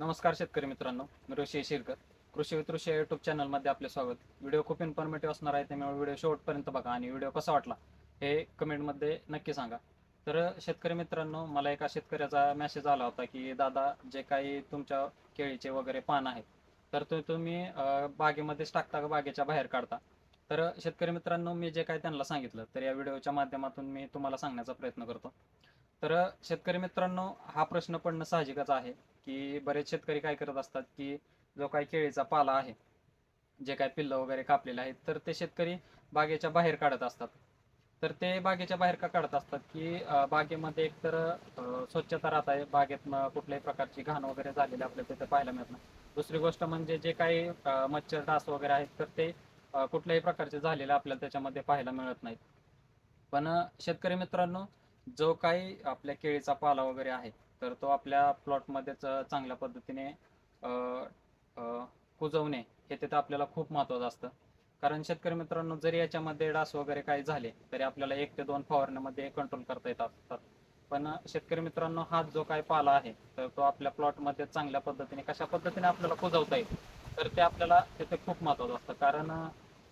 नमस्कार शेतकरी मित्रांनो मी ऋषी शिरकर. कृषी वितृषी युट्यूब चॅनलमध्ये आपले स्वागत. व्हिडिओ खूप इन्फॉर्मेटिव्ह असणार आहे त्यामुळे व्हिडिओ शेवटपर्यंत बघा आणि व्हिडिओ कसा वाटला हे कमेंटमध्ये नक्की सांगा. तर शेतकरी मित्रांनो मला एका शेतकऱ्याचा मेसेज आला होता की दादा जे काही तुमच्या केळीचे वगैरे पान आहेत तर ते तुम्ही बागेमध्येच टाकता का बागेच्या बाहेर काढता? तर शेतकरी मित्रांनो मी जे काही त्यांना सांगितलं तर या व्हिडिओच्या माध्यमातून मी तुम्हाला सांगण्याचा प्रयत्न करतो. तर शेतकरी मित्रांनो हा प्रश्न पडणं साहजिकच आहे की बरेच शेतकरी काय करत असतात की जो काही केळीचा पाला आहे जे काही पिल्लं वगैरे कापलेले आहेत तर ते शेतकरी बागेच्या बाहेर काढत असतात. तर ते बागेच्या बाहेर का काढत असतात की बागेमध्ये एकतर तर स्वच्छता राहत आहे. बागेत कुठल्याही प्रकारची घाण वगैरे झालेली आपल्याला तिथे पाहायला मिळत नाही. दुसरी गोष्ट म्हणजे जे काही मच्छर डास वगैरे आहेत तर ते कुठल्याही प्रकारचे झालेले आपल्याला त्याच्यामध्ये पाहायला मिळत नाहीत पण शेतकरी मित्रांनो जो काही आपल्या केळीचा पाला वगैरे आहे तर तो आपल्या प्लॉटमध्येच चांगल्या पद्धतीने कुजवणे हे तिथं आपल्याला खूप महत्त्वाचं असतं. कारण शेतकरी मित्रांनो जरी याच्यामध्ये डास वगैरे काही झाले तरी आपल्याला एक ते दोन फवारण्यामध्ये कंट्रोल करता येत असतात. पण शेतकरी मित्रांनो हा जो काही पाला आहे तर तो आपल्या प्लॉटमध्ये चांगल्या पद्धतीने कशा पद्धतीने आपल्याला कुजवता येईल तर ते आपल्याला तिथे खूप महत्त्वाचं असतं. कारण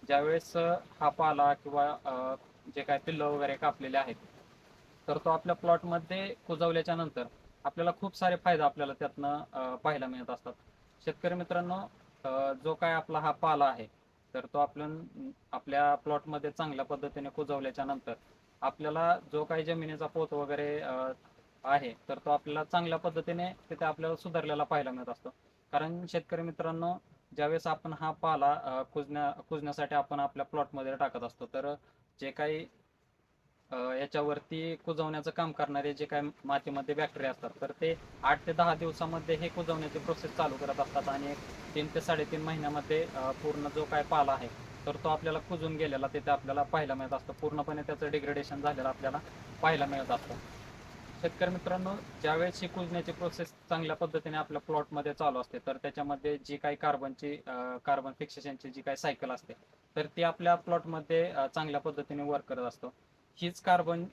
ज्यावेळेस हा पाला किंवा जे काही पिल्लं वगैरे कापलेले आहेत तर तो आपल्या प्लॉटमध्ये कुजवल्याच्या नंतर आपल्याला खूप सारे फायदे आपल्याला त्यातनं पाहायला मिळत असतात. शेतकरी मित्रांनो जो काय आपला हा पाला आहे तर तो आपण आपल्या प्लॉटमध्ये चांगल्या पद्धतीने कुजवल्याच्या नंतर आपल्याला जो काही जमिनीचा पोत वगैरे आहे तर तो आपल्याला चांगल्या पद्धतीने तिथे आपल्याला सुधारलेला पाहायला मिळत असतो. कारण शेतकरी मित्रांनो ज्यावेळेस आपण हा पाला कुजण्या कुजण्यासाठी आपण आपल्या प्लॉटमध्ये टाकत असतो तर जे काही याच्यावरती कुजवण्याचं काम करणारे जे काही मातीमध्ये बॅक्टेरिया असतात तर ते आठ ते दहा दिवसामध्ये हे कुजवण्याची प्रोसेस चालू करत असतात आणि तीन ते साडेतीन महिन्यामध्ये पूर्ण जो काय पाला आहे तर तो आपल्याला कुजून गेलेला तिथे आपल्याला पाहायला मिळत असतं. पूर्णपणे त्याचं डिग्रेडेशन झालेलं आपल्याला पाहायला मिळत असतं. शेतकरी मित्रांनो ज्यावेळेस ही कुजण्याची प्रोसेस चांगल्या पद्धतीने आपल्या प्लॉटमध्ये चालू असते तर त्याच्यामध्ये जी काही कार्बनची कार्बन फिक्सेशनची जी काही सायकल असते तर ती आपल्या प्लॉटमध्ये चांगल्या पद्धतीने वर्क करत असतो. हीच कार्बन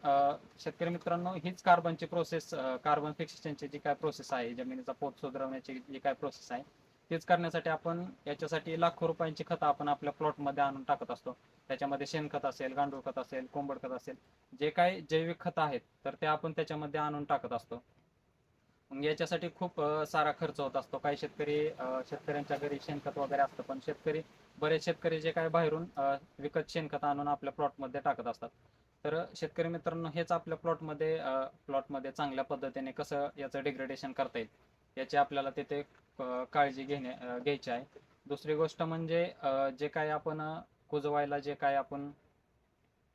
शेतकरी मित्रांनो हीच कार्बनची प्रोसेस कार्बन फिक्सेशनची जी काय प्रोसेस आहे जमिनीचा पोत सुधारवण्याची जी काय प्रोसेस आहे तीच करण्यासाठी आपण याच्यासाठी लाखो रुपयांची खतं आपण आपल्या प्लॉटमध्ये आणून टाकत असतो. त्याच्यामध्ये शेणखत असेल गांडूळ खत असेल कोंबड खत असेल जे काही जैविक खतं आहेत तर ते आपण त्याच्यामध्ये आणून टाकत असतो. मग याच्यासाठी खूप सारा खर्च होत असतो. काही शेतकरी शेतकऱ्यांच्या घरी शेणखत वगैरे असतं पण शेतकरी बरेच शेतकरी जे काय बाहेरून विकत शेणखत आणून आपल्या प्लॉटमध्ये टाकत असतात. तर शेतकरी मित्रांनो हेच आपल्या प्लॉटमध्ये प्लॉटमध्ये चांगल्या पद्धतीने कसं याचं डिग्रेडेशन करता येईल याची आपल्याला तिथे काळजी घेणे घ्यायची आहे. दुसरी गोष्ट म्हणजे जे काय आपण कुजवायला जे काय आपण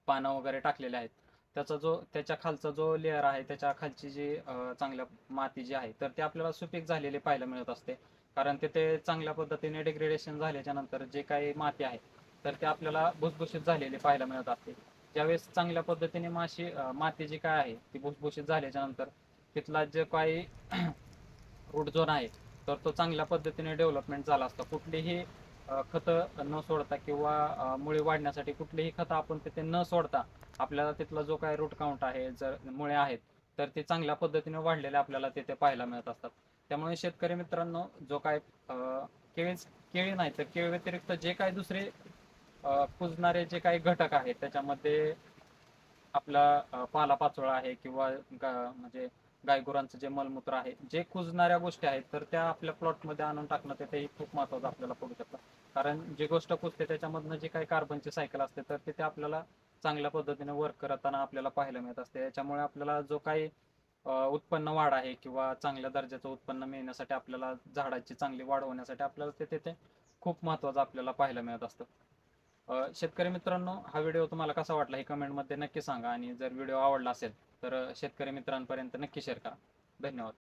पानं वगैरे टाकलेले आहेत त्याचा जो त्याच्या खालचा जो लेअर आहे त्याच्या खालची जी चांगल्या माती जी आहे तर ती आपल्याला सुपीक झालेली पाहायला मिळत असते. कारण तिथे चांगल्या पद्धतीने डिग्रेडेशन झाल्याच्यानंतर जे काही माती आहे तर ते आपल्याला भुसभुशीत झालेली पाहायला मिळत असते. ज्यावेळेस चांगल्या पद्धतीने माशी माती जी काय आहे ती भुसभुशीत झाल्याच्यानंतर तिथला जे काही रूट झोन आहे तर तो चांगल्या पद्धतीने डेव्हलपमेंट झाला असतो. कुठलीही खतं न सोडता किंवा मुळे वाढण्यासाठी कुठलीही खतं आपण तिथे न सोडता आपल्याला तिथला जो काय रूट काउंट आहे जर मुळे आहेत तर ते चांगल्या पद्धतीने वाढलेले आपल्याला तिथे पाहायला मिळत असतात. त्यामुळे शेतकरी मित्रांनो जो काय केळीच केळी केळी नाही तर केळी व्यतिरिक्त जे काही दुसरे कुजणारे जे काही घटक आहेत त्याच्यामध्ये आपला पालापाचोळा आहे किंवा म्हणजे गायगुरांचं जे मलमूत्र आहे जे कुजणाऱ्या गोष्टी आहेत तर त्या आपल्या प्लॉटमध्ये आणून टाकणं तिथेही खूप महत्वाचं आपल्याला पडू शकतं. कारण जी गोष्ट कुजते त्याच्यामधनं जी काही कार्बनची सायकल असते तर तिथे आपल्याला चांगल्या पद्धतीने वर्क करताना आपल्याला पाहायला मिळत असते. याच्यामुळे आपल्याला जो काही उत्पन्न वाढ आहे किंवा चांगल्या दर्जाचं उत्पन्न मिळण्यासाठी आपल्याला झाडाची चांगली वाढ होण्यासाठी आपल्याला ते तिथे खूप महत्वाचं आपल्याला पाहायला मिळत असतं. शेतकरी मित्रांनो हा व्हिडिओ तुम्हाला कसा वाटला हे कमेंटमध्ये नक्की सांगा आणि जर व्हिडिओ आवडला असेल तर शेतकरी मित्रांपर्यंत नक्की शेअर करा. धन्यवाद.